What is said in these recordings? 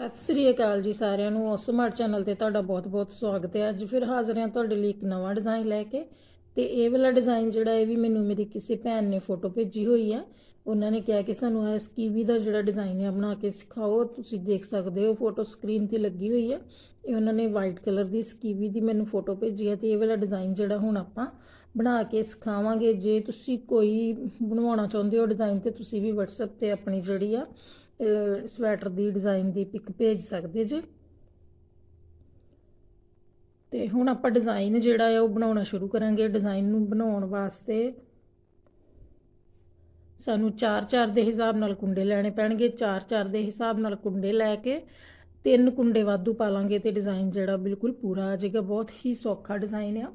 ਸਤਿ ਸ੍ਰੀ ਅਕਾਲ ਜੀ ਸਾਰਿਆਂ ਨੂੰ। ਸਮਾਰਟ ਚੈਨਲ ਤੇ ਤੁਹਾਡਾ ਬਹੁਤ-ਬਹੁਤ ਸਵਾਗਤ ਹੈ। ਅੱਜ ਫਿਰ ਹਾਜ਼ਰ ਹਾਂ ਤੁਹਾਡੇ ਲਈ ਇੱਕ ਨਵਾਂ ਡਿਜ਼ਾਈਨ ਲੈ ਕੇ ਤੇ ਇਹ ਵਾਲਾ ਡਿਜ਼ਾਈਨ ਜਿਹੜਾ ਇਹ ਵੀ ਮੈਨੂੰ ਮੇਰੀ ਕਿਸੇ ਭੈਣ ਨੇ ਫੋਟੋ ਭੇਜੀ ਹੋਈ ਹੈ ਉਹਨਾਂ ਨੇ ਕਿਹਾ ਕਿ ਸਾਨੂੰ ਇਹ ਸਕੀਵੀ ਦਾ ਜਿਹੜਾ ਡਿਜ਼ਾਈਨ ਹੈ ਬਣਾ ਕੇ ਸਿਖਾਓ। ਤੁਸੀਂ ਦੇਖ ਸਕਦੇ ਹੋ ਫੋਟੋ ਸਕਰੀਨ ਤੇ ਲੱਗੀ ਹੋਈ ਹੈ ਇਹ ਉਹਨਾਂ ਨੇ ਵਾਈਟ ਕਲਰ ਦੀ ਸਕੀਵੀ ਦੀ ਮੈਨੂੰ ਫੋਟੋ ਭੇਜੀ ਹੈ ਤੇ ਇਹ ਵਾਲਾ ਡਿਜ਼ਾਈਨ ਜਿਹੜਾ ਹੁਣ ਆਪਾਂ ਬਣਾ ਕੇ ਸਿਖਾਵਾਂਗੇ। ਜੇ ਤੁਸੀਂ ਕੋਈ ਬਣਵਾਉਣਾ ਚਾਹੁੰਦੇ ਹੋ ਡਿਜ਼ਾਈਨ ਤੇ ਤੁਸੀਂ ਵੀ WhatsApp ਤੇ ਆਪਣੀ ਜਿਹੜੀ ਆ ਸਵੈਟਰ ਦੀ ਡਿਜ਼ਾਈਨ ਦੀ ਪਿਕ ਭੇਜ ਸਕਦੇ ਜੇ। ਤੇ ਹੁਣ ਆਪਾਂ ਡਿਜ਼ਾਈਨ ਜਿਹੜਾ ਹੈ ਉਹ ਬਣਾਉਣਾ ਸ਼ੁਰੂ ਕਰਾਂਗੇ। ਡਿਜ਼ਾਈਨ ਨੂੰ ਬਣਾਉਣ ਵਾਸਤੇ ਸਾਨੂੰ 4-4 ਦੇ ਹਿਸਾਬ ਨਾਲ ਕੁੰਡੇ ਲੈਣੇ ਪੈਣਗੇ। 4-4 ਦੇ ਹਿਸਾਬ ਨਾਲ ਕੁੰਡੇ ਲੈ ਕੇ ਤਿੰਨ ਕੁੰਡੇ ਵਾਧੂ ਪਾ ਲਾਂਗੇ ਤੇ ਡਿਜ਼ਾਈਨ ਜਿਹੜਾ ਬਿਲਕੁਲ ਪੂਰਾ ਆ ਜਾਏਗਾ। ਬਹੁਤ ਹੀ ਸੌਖਾ ਡਿਜ਼ਾਈਨ ਆ।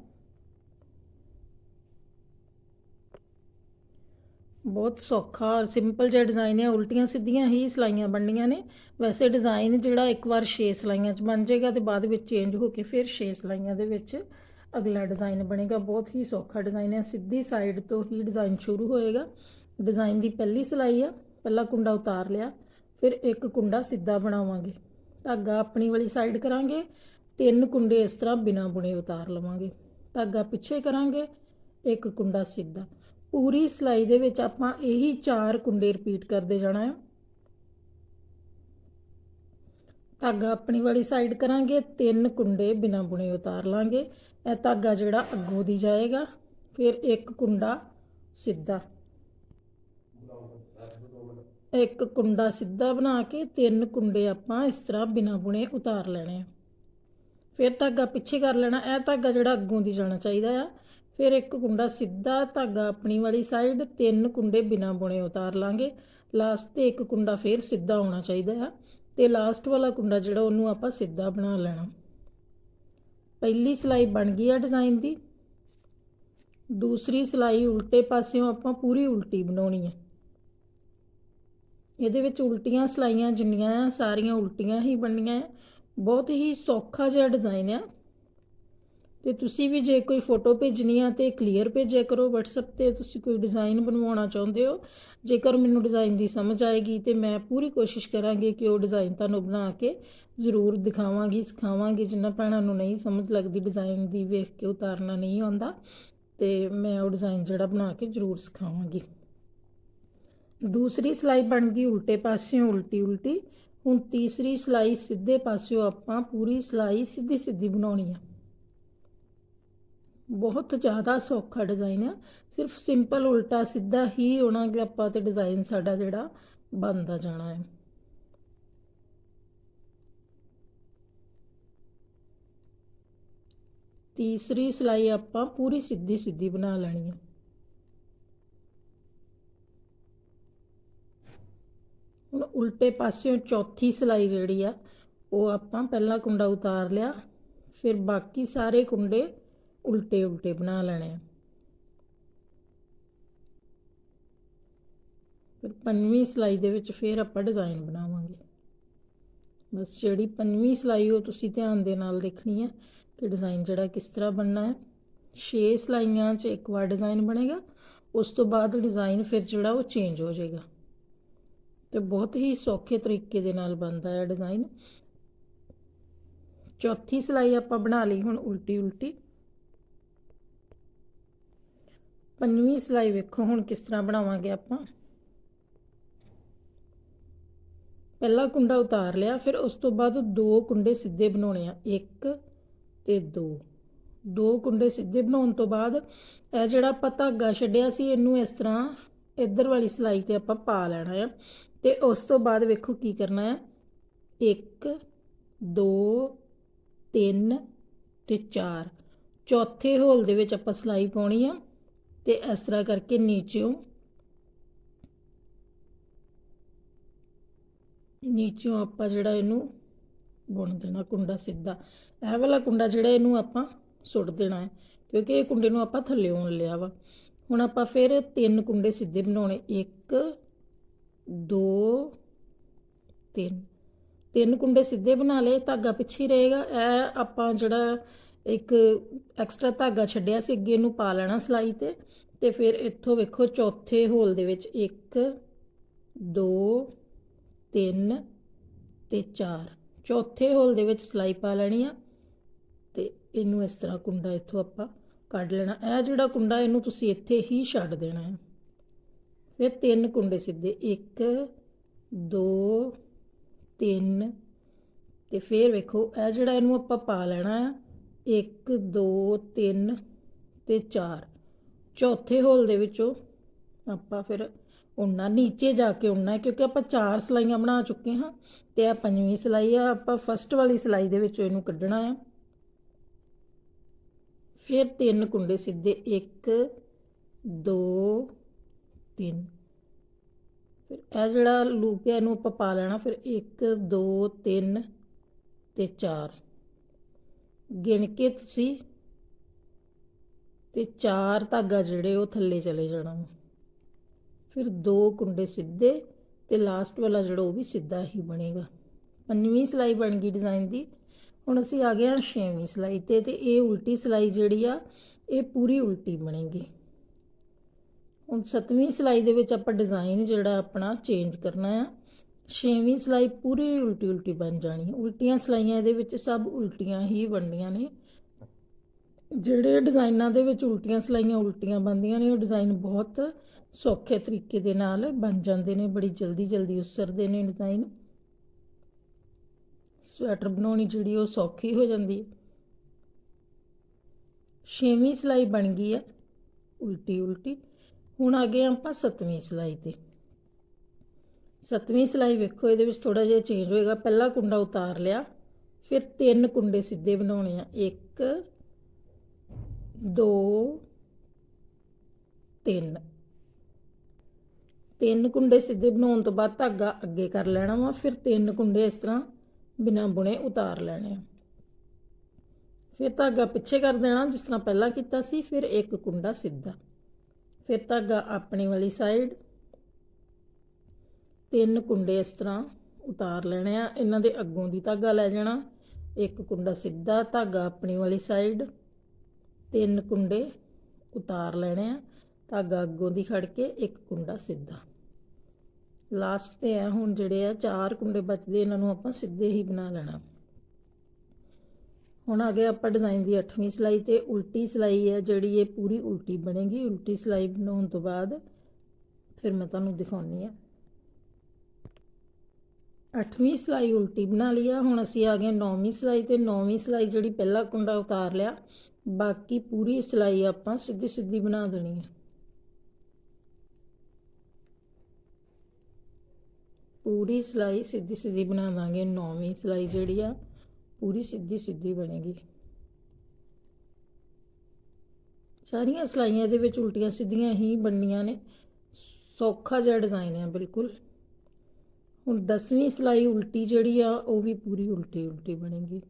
ਬਹੁਤ ਸੌਖਾ ਔਰ ਸਿੰਪਲ ਜਿਹਾ ਡਿਜ਼ਾਈਨ ਹੈ, ਉਲਟੀਆਂ ਸਿੱਧੀਆਂ ਹੀ ਸਲਾਈਆਂ ਬਣਨੀਆਂ ਨੇ। ਵੈਸੇ ਡਿਜ਼ਾਈਨ ਜਿਹੜਾ ਇੱਕ ਵਾਰ 6 ਸਲਾਈਆਂ 'ਚ ਬਣ ਜਾਏਗਾ ਤੇ ਬਾਅਦ ਵਿੱਚ ਚੇਂਜ ਹੋ ਕੇ ਫਿਰ 6 ਸਲਾਈਆਂ ਦੇ ਵਿੱਚ ਅਗਲਾ ਡਿਜ਼ਾਈਨ ਬਣੇਗਾ। ਬਹੁਤ ਹੀ ਸੌਖਾ ਡਿਜ਼ਾਈਨ ਹੈ, ਸਿੱਧੀ ਸਾਈਡ ਤੋਂ ਹੀ ਡਿਜ਼ਾਈਨ ਸ਼ੁਰੂ ਹੋਏਗਾ। ਡਿਜ਼ਾਈਨ ਦੀ ਪਹਿਲੀ ਸਲਾਈ ਆ, ਪਹਿਲਾ ਕੁੰਡਾ ਉਤਾਰ ਲਿਆ, ਫਿਰ ਇੱਕ ਕੁੰਡਾ ਸਿੱਧਾ ਬਣਾਵਾਂਗੇ। ਧਾਗਾ ਆਪਣੀ ਵਾਲੀ ਸਾਈਡ ਕਰਾਂਗੇ, ਤਿੰਨ ਕੁੰਡੇ ਇਸ ਤਰ੍ਹਾਂ ਬਿਨਾ ਬੁਣੇ ਉਤਾਰ ਲਵਾਂਗੇ। ਧਾਗਾ ਪਿੱਛੇ ਕਰਾਂਗੇ, ਇੱਕ ਕੁੰਡਾ ਸਿੱਧਾ। ਪੂਰੀ ਸਲਾਈ ਦੇ ਵਿੱਚ ਆਪਾਂ ਇਹੀ ਚਾਰ ਕੁੰਡੇ ਰਿਪੀਟ ਕਰਦੇ ਜਾਣਾ ਹੈ। ਧਾਗਾ ਆਪਣੀ ਵਾਲੀ ਸਾਈਡ ਕਰਾਂਗੇ, ਤਿੰਨ ਕੁੰਡੇ ਬਿਨਾ ਬੁਣੇ ਉਤਾਰ ਲਾਂਗੇ। ਇਹ ਧਾਗਾ ਜਿਹੜਾ ਅੱਗੋਂ ਦੀ ਜਾਏਗਾ, ਫਿਰ ਇੱਕ ਕੁੰਡਾ ਸਿੱਧਾ। ਇੱਕ ਕੁੰਡਾ ਸਿੱਧਾ ਬਣਾ ਕੇ ਤਿੰਨ ਕੁੰਡੇ ਆਪਾਂ ਇਸ ਤਰ੍ਹਾਂ ਬਿਨਾ ਬੁਣੇ ਉਤਾਰ ਲੈਣੇ ਆ। ਫਿਰ ਧਾਗਾ ਪਿੱਛੇ ਕਰ ਲੈਣਾ, ਇਹ ਧਾਗਾ ਜਿਹੜਾ ਅੱਗੋਂ ਦੀ ਜਾਣਾ ਚਾਹੀਦਾ ਆ। ਫਿਰ ਇੱਕ ਕੁੰਡਾ ਸਿੱਧਾ ਧਾਗਾ ਆਪਣੀ ਵਾਲੀ ਸਾਈਡ ਤਿੰਨ ਕੁੰਡੇ ਬਿਨਾ ਬੁਣੇ ਉਤਾਰ ਲਾਂਗੇ। ਲਾਸਟ ਤੇ ਇੱਕ ਕੁੰਡਾ ਫਿਰ ਸਿੱਧਾ ਹੋਣਾ ਚਾਹੀਦਾ ਆ। ਤੇ ਲਾਸਟ ਵਾਲਾ ਕੁੰਡਾ ਜਿਹੜਾ ਉਹਨੂੰ ਆਪਾਂ ਸਿੱਧਾ ਬਣਾ ਲੈਣਾ। ਪਹਿਲੀ ਸਲਾਈ ਬਣ ਗਈ ਆ ਡਿਜ਼ਾਈਨ ਦੀ। ਦੂਸਰੀ ਸਲਾਈ ਉਲਟੇ ਪਾਸਿਓਂ ਆਪਾਂ ਪੂਰੀ ਉਲਟੀ ਬਣਾਉਣੀ ਹੈ ਇਹਦੇ ਵਿੱਚ ਉਲਟੀਆਂ ਸਲਾਈਆਂ ਜਿੰਨੀਆਂ ਆ, ਸਾਰੀਆਂ ਉਲਟੀਆਂ ਹੀ ਬਣਨੀਆਂ ਆ। ਬਹੁਤ ਹੀ ਸੌਖਾ ਜਿਹਾ ਡਿਜ਼ਾਈਨ ਆ। ਤੇ ਤੁਸੀਂ ਵੀ ਜੇ ਕੋਈ ਫੋਟੋ ਭੇਜਣੀ ਆ ਤੇ ਕਲੀਅਰ ਭੇਜਿਆ ਕਰੋ WhatsApp ਤੇ, ਤੁਸੀਂ ਕੋਈ ਡਿਜ਼ਾਈਨ ਬਣਵਾਉਣਾ ਚਾਹੁੰਦੇ ਹੋ, ਜੇਕਰ ਮੈਨੂੰ ਡਿਜ਼ਾਈਨ ਦੀ ਸਮਝ ਆਏਗੀ ਤੇ ਮੈਂ ਪੂਰੀ ਕੋਸ਼ਿਸ਼ ਕਰਾਂਗੀ ਕਿ ਉਹ ਡਿਜ਼ਾਈਨ ਤੁਹਾਨੂੰ ਬਣਾ ਕੇ ਜ਼ਰੂਰ ਦਿਖਾਵਾਂਗੀ, ਸਿਖਾਵਾਂਗੀ। ਜਿੰਨਾ ਭੈਣਾਂ ਨੂੰ ਨਹੀਂ ਸਮਝ ਲੱਗਦੀ ਡਿਜ਼ਾਈਨ ਦੀ, ਵੇਖ ਕੇ ਉਤਾਰਨਾ ਨਹੀਂ ਆਉਂਦਾ, ਤੇ ਮੈਂ ਉਹ ਡਿਜ਼ਾਈਨ ਜਿਹੜਾ ਬਣਾ ਕੇ ਜ਼ਰੂਰ ਸਿਖਾਵਾਂਗੀ। ਦੂਸਰੀ ਸਿਲਾਈ ਬਣ ਗਈ ਉਲਟੇ ਪਾਸਿਓਂ, ਉਲਟੀ ਉਲਟੀ। ਹੁਣ ਤੀਸਰੀ ਸਿਲਾਈ ਸਿੱਧੇ ਪਾਸਿਓਂ ਆਪਾਂ ਪੂਰੀ ਸਿਲਾਈ ਸਿੱਧੀ ਸਿੱਧੀ ਬਣਾਉਣੀ ਆ। ਬਹੁਤ ਜ਼ਿਆਦਾ ਸੌਖਾ ਡਿਜ਼ਾਈਨ ਆ। ਸਿਰਫ ਸਿੰਪਲ ਉਲਟਾ ਸਿੱਧਾ ਹੀ ਹੋਣਾ ਕਿ ਆਪਾਂ ਤੇ ਡਿਜ਼ਾਈਨ ਸਾਡਾ ਜਿਹੜਾ ਬਣਦਾ ਜਾਣਾ ਹੈ। ਤੀਸਰੀ ਸਲਾਈ ਆਪਾਂ ਪੂਰੀ ਸਿੱਧੀ ਸਿੱਧੀ ਬਣਾ ਲੈਣੀ ਹੈ। ਹੁਣ ਉਲਟੇ ਪਾਸਿਓਂ ਚੌਥੀ ਸਲਾਈ ਜਿਹੜੀ ਆ, ਉਹ ਆਪਾਂ ਪਹਿਲਾ ਕੁੰਡਾ ਉਤਾਰ ਲਿਆ। ਫਿਰ ਬਾਕੀ ਸਾਰੇ ਕੁੰਡੇ ਉਲਟੇ ਉਲਟੇ ਬਣਾ ਲੈਣੇ ਆ। ਫਿਰ ਪੰਜਵੀਂ ਸਲਾਈ ਦੇ ਵਿੱਚ ਫਿਰ ਆਪਾਂ ਡਿਜ਼ਾਈਨ ਬਣਾਵਾਂਗੇ। ਬਸ ਜਿਹੜੀ ਪੰਜਵੀਂ ਸਲਾਈ ਉਹ ਤੁਸੀਂ ਧਿਆਨ ਦੇ ਨਾਲ ਦੇਖਣੀ ਹੈ ਕਿ ਡਿਜ਼ਾਈਨ ਜਿਹੜਾ ਕਿਸ ਤਰ੍ਹਾਂ ਬਣਨਾ ਹੈ। 6 ਸਲਾਈਆਂ 'ਚ ਇੱਕ ਵਾਰ ਡਿਜ਼ਾਈਨ ਬਣੇਗਾ, ਉਸ ਤੋਂ ਬਾਅਦ ਡਿਜ਼ਾਈਨ ਫਿਰ ਜਿਹੜਾ ਉਹ ਚੇਂਜ ਹੋ ਜਾਏਗਾ। ਤੇ ਬਹੁਤ ਹੀ ਸੌਖੇ ਤਰੀਕੇ ਦੇ ਨਾਲ ਬਣਦਾ ਹੈ ਡਿਜ਼ਾਈਨ ਚੌਥੀ ਸਲਾਈ ਆਪਾਂ ਬਣਾ ਲਈ ਹੁਣ ਉਲਟੀ ਉਲਟੀ। ਪੰਜਵੀਂ ਸਲਾਈ ਵੇਖੋ ਹੁਣ ਕਿਸ ਤਰ੍ਹਾਂ ਬਣਾਵਾਂਗੇ ਆਪਾਂ। ਪਹਿਲਾ ਕੁੰਡਾ ਉਤਾਰ ਲਿਆ, ਫਿਰ ਉਸ ਤੋਂ ਬਾਅਦ ਦੋ ਕੁੰਡੇ ਸਿੱਧੇ ਬਣਾਉਣੇ ਆ, ਇੱਕ ਤੇ ਦੋ। ਦੋ ਕੁੰਡੇ ਸਿੱਧੇ ਬਣਾਉਣ ਤੋਂ ਬਾਅਦ ਇਹ ਜਿਹੜਾ ਆਪਾਂ ਧਾਗਾ ਛੱਡਿਆ ਸੀ, ਇਹਨੂੰ ਇਸ ਤਰ੍ਹਾਂ ਇੱਧਰ ਵਾਲੀ ਸਲਾਈ ਤੇ ਆਪਾਂ ਪਾ ਲੈਣਾ ਆ। ਤੇ ਉਸ ਤੋਂ ਬਾਅਦ ਵੇਖੋ ਕੀ ਕਰਨਾ ਹੈ 1 2 3 ਤੇ 4 ਚੌਥੇ ਹੋਲ ਦੇ ਵਿੱਚ ਆਪਾਂ ਸਲਾਈ ਪਾਉਣੀ ਆ। ਤੇ ਇਸ ਤਰ੍ਹਾਂ ਕਰਕੇ ਨੀਚਿਓਂ ਨੀਚਿਓਂ ਆਪਾਂ ਜਿਹੜਾ ਇਹਨੂੰ ਬੁਣ ਦੇਣਾ ਕੁੰਡਾ ਸਿੱਧਾ। ਇਹ ਵਾਲਾ ਕੁੰਡਾ ਜਿਹੜਾ ਇਹਨੂੰ ਆਪਾਂ ਸੁੱਟ ਦੇਣਾ ਹੈ, ਕਿਉਂਕਿ ਇਹ ਕੁੰਡੇ ਨੂੰ ਆਪਾਂ ਥੱਲੇ ਥੱਲੇੋਂ ਲਿਆ ਵਾ। ਹੁਣ ਆਪਾਂ ਫਿਰ ਤਿੰਨ ਕੁੰਡੇ ਸਿੱਧੇ ਬਣਾਉਣੇ 1 2 3 ਤਿੰਨ ਕੁੰਡੇ ਸਿੱਧੇ ਬਣਾ ਲਏ, ਧਾਗਾ ਪਿੱਛੇ ਰਹੇਗਾ। ਇਹ ਆਪਾਂ ਜਿਹੜਾ ਇੱਕ ਐਕਸਟਰਾ ਧਾਗਾ ਛੱਡਿਆ ਸੀ, ਅੱਗੇ ਇਹਨੂੰ ਪਾ ਲੈਣਾ ਸਲਾਈ ਤੇ ਤੇ ਫਿਰ ਇੱਥੋਂ ਵੇਖੋ ਚੌਥੇ ਹੋਲ ਦੇ ਵਿੱਚ 1 2 3 ਤੇ 4 ਚੌਥੇ ਹੋਲ ਦੇ ਵਿੱਚ ਸਲਾਈ ਪਾ ਲੈਣੀ ਆ, ਤੇ ਇਹਨੂੰ ਇਸ ਤਰ੍ਹਾਂ ਕੁੰਡਾ ਇੱਥੋਂ ਆਪਾਂ ਕੱਢ ਲੈਣਾ। ਇਹ ਜਿਹੜਾ ਕੁੰਡਾ ਇਹਨੂੰ ਤੁਸੀਂ ਇੱਥੇ ਹੀ ਛੱਡ ਦੇਣਾ ਹੈ। ਫਿਰ ਤਿੰਨ ਕੁੰਡੇ ਸਿੱਧੇ 1 2 3 ਤੇ ਫਿਰ ਵੇਖੋ ਇਹ ਜਿਹੜਾ ਇਹਨੂੰ ਆਪਾਂ ਪਾ ਲੈਣਾ ਆ 1 2 3 ਤੇ 4 ਚੌਥੇ ਹੋਲ ਦੇ ਵਿੱਚੋਂ ਆਪਾਂ ਫਿਰ ਉਣਾ ਨੀਚੇ ਜਾ ਕੇ ਉਣਾ ਕਿਉਂਕਿ ਆਪਾਂ ਚਾਰ ਸਲਾਈਆਂ ਬਣਾ ਚੁੱਕੇ ਹਾਂ ਤੇ ਆ ਪੰਜਵੀਂ ਸਲਾਈ ਆ, ਆਪਾਂ ਫਸਟ ਵਾਲੀ ਸਲਾਈ ਦੇ ਵਿੱਚੋਂ ਇਹਨੂੰ ਕੱਢਣਾ ਆ। ਫਿਰ ਤਿੰਨ ਕੁੰਡੇ ਸਿੱਧੇ 1 2 3 ਫਿਰ ਇਹ ਜਿਹੜਾ ਲੂਪ ਹੈ ਇਹਨੂੰ ਆਪਾਂ ਪਾ ਲੈਣਾ, ਫਿਰ 1 2 3 ਤੇ 4 ਗਿਣ ਕੇ ਤੁਸੀਂ ਤੇ ਚਾਰ ਧਾਗਾ ਜਿਹੜੇ ਉਹ ਥੱਲੇ ਚਲੇ ਜਾਣਾ ਫਿਰ ਦੋ ਕੁੰਡੇ ਸਿੱਧੇ ਤੇ ਲਾਸਟ ਵਾਲਾ ਜਿਹੜਾ ਉਹ ਵੀ ਸਿੱਧਾ ਹੀ ਬਣੇਗਾ। ਪੰਜਵੀਂ ਸਲਾਈ ਬਣ ਗਈ ਡਿਜ਼ਾਈਨ ਦੀ। ਹੁਣ ਅਸੀਂ ਆ ਗਏ ਹਾਂ ਛੇਵੀਂ ਸਲਾਈ ਤੇ ਤੇ ਇਹ ਉਲਟੀ ਸਲਾਈ ਜਿਹੜੀ ਆ, ਇਹ ਪੂਰੀ ਉਲਟੀ ਬਣੇਗੀ। ਹੁਣ ਸੱਤਵੀਂ ਸਲਾਈ ਦੇ ਵਿੱਚ ਆਪਾਂ ਡਿਜ਼ਾਈਨ ਜਿਹੜਾ ਆਪਣਾ ਚੇਂਜ ਕਰਨਾ ਆ। ਛੇਵੀਂ ਸਲਾਈ ਪੂਰੀ ਉਲਟੀ ਉਲਟੀ ਬਣ ਜਾਣੀ ਉਲਟੀਆਂ ਸਲਾਈਆਂ ਇਹਦੇ ਵਿੱਚ ਸਭ ਉਲਟੀਆਂ ਹੀ ਬਣਨੀਆਂ ਨੇ। ਜਿਹੜੇ ਡਿਜ਼ਾਈਨਾਂ ਦੇ ਵਿੱਚ ਉਲਟੀਆਂ ਸਲਾਈਆਂ ਉਲਟੀਆਂ ਬਣਦੀਆਂ ਨੇ, ਉਹ ਡਿਜ਼ਾਈਨ ਬਹੁਤ ਸੌਖੇ ਤਰੀਕੇ ਦੇ ਨਾਲ ਬਣ ਜਾਂਦੇ ਨੇ, ਬੜੀ ਜਲਦੀ ਜਲਦੀ ਉਸਰਦੇ ਨੇ ਡਿਜ਼ਾਈਨ। ਸਵੈਟਰ ਬਣਾਉਣੀ ਜਿਹੜੀ ਉਹ ਸੌਖੀ ਹੋ ਜਾਂਦੀ ਹੈ। ਛੇਵੀਂ ਸਲਾਈ ਬਣ ਗਈ ਹੈ। ਉਲਟੀ ਉਲਟੀ ਹੁਣ ਆ ਗਏ ਆਪਾਂ ਸੱਤਵੀਂ ਸਲਾਈ ਤੇ। ਸੱਤਵੀਂ ਸਲਾਈ ਵੇਖੋ, ਇਹਦੇ ਵਿੱਚ ਥੋੜਾ ਜਿਹਾ ਚੇਂਜ ਹੋਏਗਾ। ਪਹਿਲਾ ਕੁੰਡਾ ਉਤਾਰ ਲਿਆ, ਫਿਰ ਤਿੰਨ ਕੁੰਡੇ ਸਿੱਧੇ ਬਣਾਉਣੇ ਆ। ਇੱਕ, ਦੋ, ਤਿੰਨ। ਤਿੰਨ ਕੁੰਡੇ ਸਿੱਧੇ ਬਣਾਉਣ ਤੋਂ ਬਾਅਦ ਧਾਗਾ ਅੱਗੇ ਕਰ ਲੈਣਾ ਵਾ, ਫਿਰ ਤਿੰਨ ਕੁੰਡੇ ਇਸ ਤਰ੍ਹਾਂ ਬਿਨਾਂ ਬੁਣੇ ਉਤਾਰ ਲੈਣੇ ਆ। ਫਿਰ ਧਾਗਾ ਪਿੱਛੇ ਕਰ ਦੇਣਾ, ਜਿਸ ਤਰ੍ਹਾਂ ਪਹਿਲਾਂ ਕੀਤਾ ਸੀ, ਫਿਰ ਇੱਕ ਕੁੰਡਾ ਸਿੱਧਾ। ਫਿਰ ਧਾਗਾ ਆਪਣੀ ਵਾਲੀ ਸਾਈਡ ਤਿੰਨ ਕੁੰਡੇ ਇਸ ਤਰ੍ਹਾਂ ਉਤਾਰ ਲੈਣੇ ਆ। ਇਹਨਾਂ ਦੇ ਅੱਗੋਂ ਦੀ ਧਾਗਾ ਲੈ ਜਾਣਾ। ਇੱਕ ਕੁੰਡਾ ਸਿੱਧਾ ਧਾਗਾ ਆਪਣੀ ਵਾਲੀ ਸਾਈਡ ਤਿੰਨ ਕੁੰਡੇ ਉਤਾਰ ਲੈਣੇ ਆ। ਧਾਗਾ ਅੱਗੋਂ ਦੀ ਖੜ ਕੇ ਇੱਕ ਕੁੰਡਾ ਸਿੱਧਾ। ਲਾਸਟ ਤੇ ਆ ਹੁਣ ਜਿਹੜੇ ਆ ਚਾਰ ਕੁੰਡੇ ਬਚਦੇ, ਇਹਨਾਂ ਨੂੰ ਆਪਾਂ ਸਿੱਧੇ ਹੀ ਬਣਾ ਲੈਣਾ। ਹੁਣ ਆ ਗਿਆ ਆਪਾਂ ਡਿਜ਼ਾਈਨ ਦੀ 8ਵੀਂ ਸਲਾਈ ਤੇ ਉਲਟੀ ਸਲਾਈ ਹੈ ਜਿਹੜੀ ਇਹ ਪੂਰੀ ਉਲਟੀ ਬਣੇਗੀ। ਉਲਟੀ ਸਲਾਈ ਬਣਾਉਣ ਤੋਂ ਬਾਅਦ ਫਿਰ ਮੈਂ ਤੁਹਾਨੂੰ ਦਿਖਾਉਣੀ ਆ। 8ਵੀਂ ਸਲਾਈ ਉਲਟੀ ਬਣਾ ਲਈ ਆ। ਹੁਣ ਅਸੀਂ ਆ ਗਏ 9ਵੀਂ ਸਲਾਈ ਤੇ 9ਵੀਂ ਸਲਾਈ ਜਿਹੜੀ ਪਹਿਲਾ ਕੁੰਡਾ ਉਤਾਰ ਲਿਆ। ਬਾਕੀ ਪੂਰੀ ਸਲਾਈ ਆਪਾਂ ਸਿੱਧੀ ਸਿੱਧੀ ਬਣਾ ਦੇਣੀ ਹੈ ਪੂਰੀ ਸਲਾਈ ਸਿੱਧੀ ਸਿੱਧੀ ਬਣਾ ਦਾਂਗੇ। 9ਵੀਂ ਸਲਾਈ ਜਿਹੜੀ ਆ, ਪੂਰੀ ਸਿੱਧੀ ਸਿੱਧੀ ਬਣੇਗੀ। ਸਾਰੀਆਂ ਸਲਾਈਆਂ ਦੇ ਵਿੱਚ ਉਲਟੀਆਂ ਸਿੱਧੀਆਂ ਹੀ ਬਣਨੀਆਂ ਨੇ। ਸੌਖਾ ਜਿਹਾ ਡਿਜ਼ਾਈਨ ਹੈ ਬਿਲਕੁਲ। ਹੁਣ 10ਵੀਂ ਸਲਾਈ ਉਲਟੀ ਜਿਹੜੀ ਆ, ਉਹ ਵੀ ਪੂਰੀ ਉਲਟੀ ਉਲਟੀ ਬਣੇਗੀ।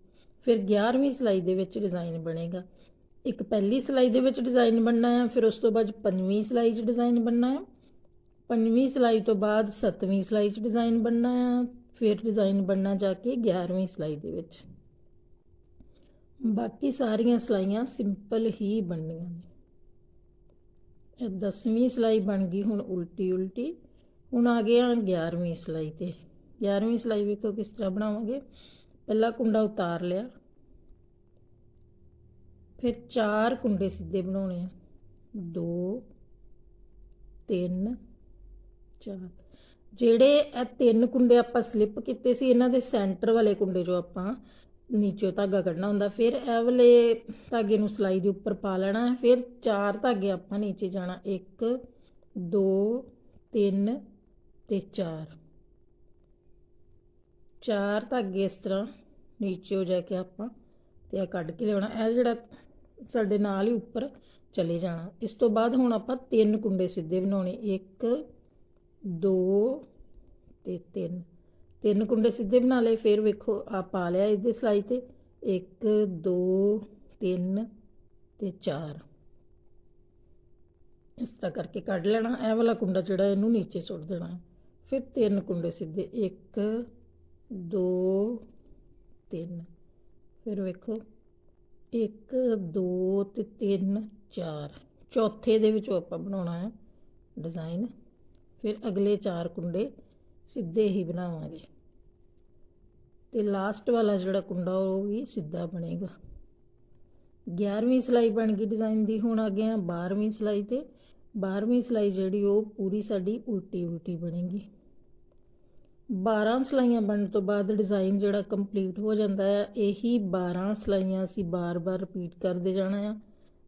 ਫਿਰ 11ਵੀਂ ਸਲਾਈ ਦੇ ਵਿੱਚ ਡਿਜ਼ਾਈਨ ਬਣੇਗਾ। ਇੱਕ ਪਹਿਲੀ ਸਲਾਈ ਦੇ ਵਿੱਚ ਡਿਜ਼ਾਈਨ ਬਣਨਾ ਹੈ ਫਿਰ ਉਸ ਤੋਂ ਬਾਅਦ ਪੰਜਵੀਂ ਸਲਾਈ 'ਚ ਡਿਜ਼ਾਈਨ ਬਣਨਾ ਹੈ ਪੰਜਵੀਂ ਸਲਾਈ ਤੋਂ ਬਾਅਦ ਸੱਤਵੀਂ ਸਲਾਈ 'ਚ ਡਿਜ਼ਾਈਨ ਬਣਨਾ ਹੈ ਫਿਰ ਡਿਜ਼ਾਈਨ ਬਣਨਾ ਜਾ ਕੇ 11ਵੀਂ ਸਲਾਈ ਦੇ ਵਿੱਚ। ਬਾਕੀ ਸਾਰੀਆਂ ਸਲਾਈਆਂ ਸਿੰਪਲ ਹੀ ਬਣਨੀਆਂ ਨੇ। ਇਹ 10ਵੀਂ ਸਲਾਈ ਬਣ ਗਈ, ਹੁਣ ਉਲਟੀ ਉਲਟੀ। ਹੁਣ ਆ ਗਿਆ 11ਵੀਂ ਸਲਾਈ ਤੇ। 11ਵੀਂ ਸਲਾਈ ਵੇਖੋ ਕਿਸ ਤਰ੍ਹਾਂ ਬਣਾਵਾਂਗੇ। ਪਹਿਲਾ ਕੁੰਡਾ ਉਤਾਰ ਲਿਆ। ਫਿਰ ਚਾਰ ਕੁੰਡੇ ਸਿੱਧੇ ਬਣਾਉਣੇ ਆ। 2 3 4 ਜਿਹੜੇ ਇਹ ਤਿੰਨ ਕੁੰਡੇ ਆਪਾਂ ਸਲਿੱਪ ਕੀਤੇ ਸੀ, ਇਹਨਾਂ ਦੇ ਸੈਂਟਰ ਵਾਲੇ ਕੁੰਡੇ ਜੋ ਆਪਾਂ ਨੀਚੇ ਧਾਗਾ ਕੱਢਣਾ ਹੁੰਦਾ। ਫਿਰ ਇਹ ਵਾਲੇ ਧਾਗੇ ਨੂੰ ਸਲਾਈ ਦੇ ਉੱਪਰ ਪਾ ਲੈਣਾ। ਫਿਰ ਚਾਰ ਧਾਗੇ ਆਪਾਂ ਨੀਚੇ ਜਾਣਾ। 1 2 3 ਤੇ 4 ਚਾਰ ਧਾਗੇ ਇਸ ਤਰ੍ਹਾਂ ਨੀਚੇ ਹੋ ਜਾ ਕੇ ਆਪਾਂ ਤੇ ਇਹ ਕੱਢ ਕੇ ਲਿਆਉਣਾ। ਇਹ ਜਿਹੜਾ ਸਾਡੇ ਨਾਲ ਹੀ ਉੱਪਰ ਚਲੇ ਜਾਣਾ। ਇਸ ਤੋਂ ਬਾਅਦ ਹੁਣ ਆਪਾਂ ਤਿੰਨ ਕੁੰਡੇ ਸਿੱਧੇ ਬਣਾਉਣੇ। 1 2 ਤੇ 3 ਤਿੰਨ ਕੁੰਡੇ ਸਿੱਧੇ ਬਣਾ ਲਏ। ਫਿਰ ਵੇਖੋ ਆ ਪਾ ਲਿਆ ਇਹਦੇ ਸਲਾਈ ਤੇ। 1 2 3 ਤੇ 4 ਇਸ ਤਰ੍ਹਾਂ ਕਰਕੇ ਕੱਢ ਲੈਣਾ। ਇਹ ਵਾਲਾ ਕੁੰਡਾ ਜਿਹੜਾ ਇਹਨੂੰ ਨੀਚੇ ਸੁੱਟ ਦੇਣਾ। ਫਿਰ ਤਿੰਨ ਕੁੰਡੇ ਸਿੱਧੇ 1 2 3 ਫਿਰ ਵੇਖੋ 1 2 ਤੇ 3 4 ਚੌਥੇ ਦੇ ਵਿੱਚੋਂ ਆਪਾਂ ਬਣਾਉਣਾ ਹੈ ਡਿਜ਼ਾਈਨ ਫਿਰ ਅਗਲੇ ਚਾਰ ਕੁੰਡੇ ਸਿੱਧੇ ਹੀ ਬਣਾਵਾਂਗੇ। ਤੇ ਲਾਸਟ ਵਾਲਾ ਜਿਹੜਾ ਕੁੰਡਾ ਉਹ ਵੀ ਸਿੱਧਾ ਬਣੇਗਾ। 11ਵੀਂ ਸਿਲਾਈ ਬਣ ਗਈ ਡਿਜ਼ਾਈਨ ਦੀ, ਹੁਣ ਆ ਗਏ ਆ 12ਵੀਂ ਸਿਲਾਈ ਤੇ। 12ਵੀਂ ਸਿਲਾਈ ਜਿਹੜੀ ਉਹ ਪੂਰੀ ਸਾਡੀ ਉਲਟੀ ਉਲਟੀ ਬਣੇਗੀ। 12 ਸਲਾਈਆਂ ਬਣਨ ਤੋਂ ਬਾਅਦ ਡਿਜ਼ਾਈਨ ਜਿਹੜਾ ਕੰਪਲੀਟ ਹੋ ਜਾਂਦਾ ਹੈ, ਇਹੀ 12 ਸਲਾਈਆਂ ਅਸੀਂ ਬਾਰ-ਬਾਰ ਰਿਪੀਟ ਕਰਦੇ ਜਾਣਾ ਆ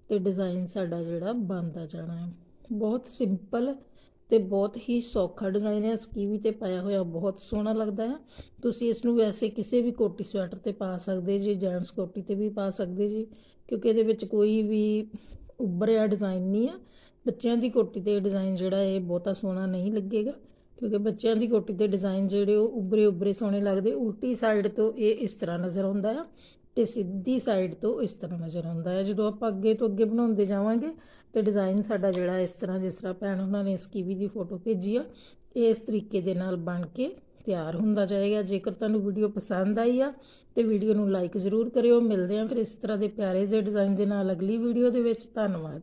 ਤੇ ਡਿਜ਼ਾਈਨ ਸਾਡਾ ਜਿਹੜਾ ਬਣਦਾ ਜਾਣਾ ਹੈ। ਬਹੁਤ ਸਿੰਪਲ ਤੇ ਬਹੁਤ ਹੀ ਸੌਖਾ ਡਿਜ਼ਾਈਨ ਹੈ, ਸਕੀਵੀ ਤੇ ਪਾਇਆ ਹੋਇਆ ਬਹੁਤ ਸੋਹਣਾ ਲੱਗਦਾ ਹੈ। ਤੁਸੀਂ ਇਸ ਨੂੰ ਵੈਸੇ ਕਿਸੇ ਵੀ ਕੋਟੀ ਸਵੈਟਰ ਤੇ ਪਾ ਸਕਦੇ ਜੀ, ਜੈਂਟਸ ਕੋਟੀ ਤੇ ਵੀ ਪਾ ਸਕਦੇ ਜੀ, ਕਿਉਂਕਿ ਇਹਦੇ ਵਿੱਚ ਕੋਈ ਵੀ ਉੱਭਰਿਆ ਡਿਜ਼ਾਈਨ ਨਹੀਂ ਆ। ਬੱਚਿਆਂ ਦੀ ਕੋਟੀ ਤੇ ਡਿਜ਼ਾਈਨ ਜਿਹੜਾ ਇਹ ਬਹੁਤਾ ਸੋਹਣਾ ਨਹੀਂ ਲੱਗੇਗਾ। ਕਿਉਂਕਿ ਬੱਚਿਆਂ ਦੀ ਕੋਟੀ ਦੇ ਡਿਜ਼ਾਈਨ ਜਿਹੜੇ ਉਹ ਉੱਭਰੇ ਉੱਭਰੇ ਸੋਹਣੇ ਲੱਗਦੇ, ਉਲਟੀ ਸਾਈਡ ਤੋਂ ਇਹ ਇਸ ਤਰ੍ਹਾਂ ਨਜ਼ਰ ਆਉਂਦਾ ਹੈ ਤੇ ਸਿੱਧੀ ਸਾਈਡ ਤੋਂ ਇਸ ਤਰ੍ਹਾਂ ਨਜ਼ਰ ਆਉਂਦਾ ਹੈ ਜਦੋਂ ਆਪਾਂ ਅੱਗੇ ਤੋਂ ਅੱਗੇ ਬਣਾਉਂਦੇ ਜਾਵਾਂਗੇ ਤੇ ਡਿਜ਼ਾਈਨ ਸਾਡਾ ਜਿਹੜਾ ਇਸ ਤਰ੍ਹਾਂ ਜਿਸ ਤਰ੍ਹਾਂ ਭੈਣ ਉਹਨਾਂ ਨੇ ਇਸ ਸਕੀਵੀ ਦੀ ਫੋਟੋ ਭੇਜੀ ਆ, ਇਹ ਇਸ ਤਰੀਕੇ ਦੇ ਨਾਲ ਬਣ ਕੇ ਤਿਆਰ ਹੁੰਦਾ ਜਾਏਗਾ। ਜੇਕਰ ਤੁਹਾਨੂੰ ਵੀਡੀਓ ਪਸੰਦ ਆਈ ਆ ਤੇ ਵੀਡੀਓ ਨੂੰ ਲਾਈਕ ਜ਼ਰੂਰ ਕਰਿਓ। ਮਿਲਦੇ ਆਂ ਫਿਰ ਇਸ ਤਰ੍ਹਾਂ ਦੇ ਪਿਆਰੇ ਜਿਹੇ ਡਿਜ਼ਾਈਨ ਦੇ ਨਾਲ ਅਗਲੀ ਵੀਡੀਓ ਦੇ ਵਿੱਚ। ਧੰਨਵਾਦ।